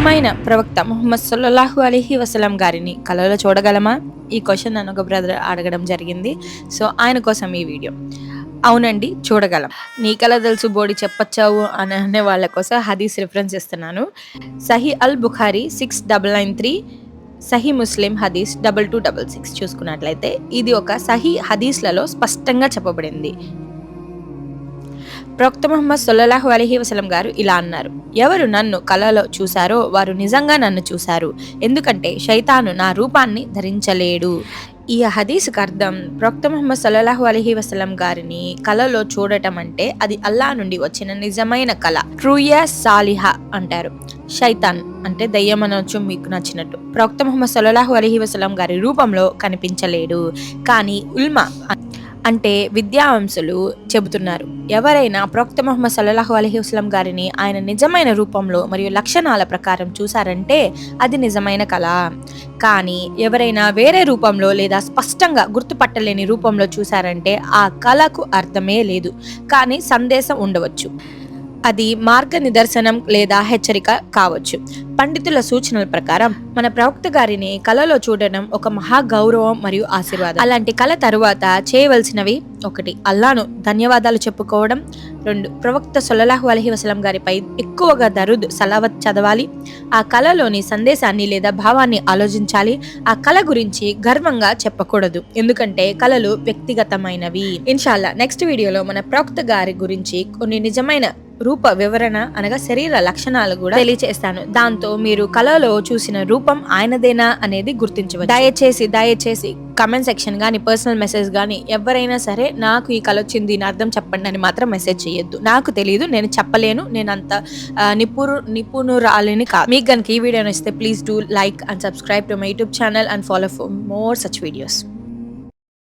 ప్రియమైన ప్రవక్త ముహమ్మద్ సల్లల్లాహు అలీహి వసలం గారిని కలలో చూడగలమా? ఈ క్వశ్చన్ నన్ను ఒక బ్రదర్ అడగడం జరిగింది. సో ఆయన కోసం ఈ వీడియో అవునండి చూడగలం. నీ కల తెలుసు బోడి చెప్పచ్చావు అని అనే వాళ్ళ కోసం హదీస్ రిఫరెన్స్ ఇస్తున్నాను Sahih al Bukhari six double nine three Sahih Muslim హదీస్ డబల్ టూ డబల్ సిక్స్ చూసుకున్నట్లయితే ఇది ఒక సహీ హదీస్లలో స్పష్టంగా చెప్పబడింది. ప్రొక్త మహమ్మద్ సొల్లహు అలహీ వసలం గారు ఇలా అన్నారు. ఎవరు నన్ను కలలో చూశారో వారు నిజంగా నన్ను చూశారు. ఎందుకంటే శైతాను నా రూపాన్ని ధరించలేడు. ఈ హదీస్కి అర్థం ప్రొక్త మహమ్మద్ సల్లల్లాహు అలహీ వసలం గారిని కలలో చూడటం అంటే అది అల్లా నుండి వచ్చిన నిజమైన కళ ట్రూయా సాలిహా అంటారు. శైతాన్ అంటే దయ్యం అనొచ్చు మీకు నచ్చినట్టు. ప్రొక్త ముహమ్మద్ సల్లల్లాహు అలహీ వసలం గారి రూపంలో కనిపించలేడు. కానీ ఉల్మా అంటే విద్యావంశులు చెబుతున్నారు. ఎవరైనా ప్రొక్త మొహమ్మద్ సల్లాహు అలహి వస్లం గారిని ఆయన నిజమైన రూపంలో మరియు లక్షణాల ప్రకారం చూసారంటే అది నిజమైన కళ. కానీ ఎవరైనా వేరే రూపంలో లేదా స్పష్టంగా గుర్తుపట్టలేని రూపంలో చూసారంటే ఆ కళకు అర్థమే లేదు. కానీ సందేశం ఉండవచ్చు. అది మార్గ నిదర్శనం లేదా హెచ్చరిక కావచ్చు. పండితుల సూచనల ప్రకారం మన ప్రవక్త గారిని కళలో చూడడం ఒక మహా గౌరవం మరియు ఆశీర్వాదం. అలాంటి కళ తరువాత చేయవలసినవి ఒకటి అల్లాను ధన్యవాదాలు చెప్పుకోవడం రెండు. ప్రవక్త సొల్లలాహు అలహి వసలం గారిపై ఎక్కువగా దరుద్ సలావత్ చదవాలి. ఆ కళలోని సందేశాన్ని లేదా భావాన్ని ఆలోచించాలి. ఆ కళ గురించి గర్వంగా చెప్పకూడదు. ఎందుకంటే కళలు వ్యక్తిగతమైనవి. ఇన్షాల్లా నెక్స్ట్ వీడియోలో మన ప్రవక్త గారి గురించి కొన్ని నిజమైన రూప వివరణ అనగా శరీర లక్షణాలు కూడా తెలియచేస్తాను. దాంతో మీరు కళలో చూసిన రూపం ఆయనదేనా అనేది గుర్తించవచ్చు. దయచేసి దయచేసి కమెంట్ సెక్షన్ కానీ పర్సనల్ మెసేజ్ కానీ ఎవరైనా సరే నాకు ఈ కళ వచ్చింది దీని అర్థం చెప్పండి అని మాత్రం మెసేజ్ చేయొద్దు. నాకు తెలియదు నేను చెప్పలేను నేను అంత నిపుణు నిపుణురాలిని కాదు. మీకు కనుక ఈ వీడియో నచ్చితే please do like and subscribe to my YouTube channel and follow for more such videos.